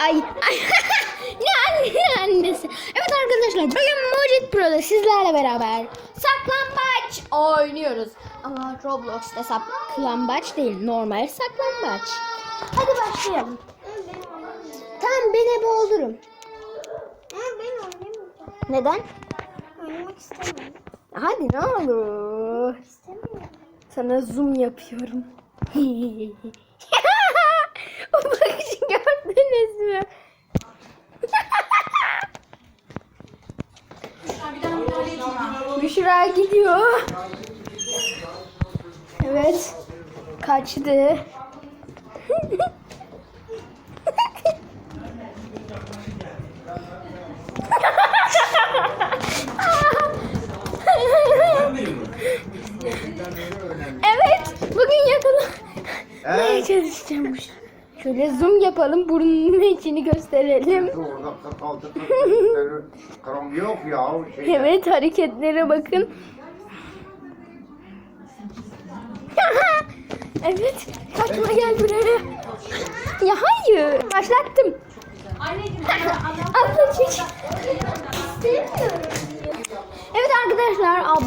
Ay. ne anne ne annesi. Evet arkadaşlar bugün Mucit Pro'da sizlerle beraber saklambaç oynuyoruz. Ama Roblox'ta saklambaç değil normal saklambaç. Hadi başlayalım. Tamam ben ebe olurum. Neden? Oynamak istemiyorum. Hadi ne olur. İstemiyorum. Sana zoom yapıyorum. Büşra gidiyor. Evet. Kaçtı. evet. Bugün yakalamaya Evet. çalışacağım. Şöyle zoom yapalım, burnunun içini gösterelim. Yok ya. Şeyde. Evet, hareketlere bakın. evet, kaçma gel buraya. Ya hayır, başlattım. Abla çek. İstemiyorum. Evet arkadaşlar, abla.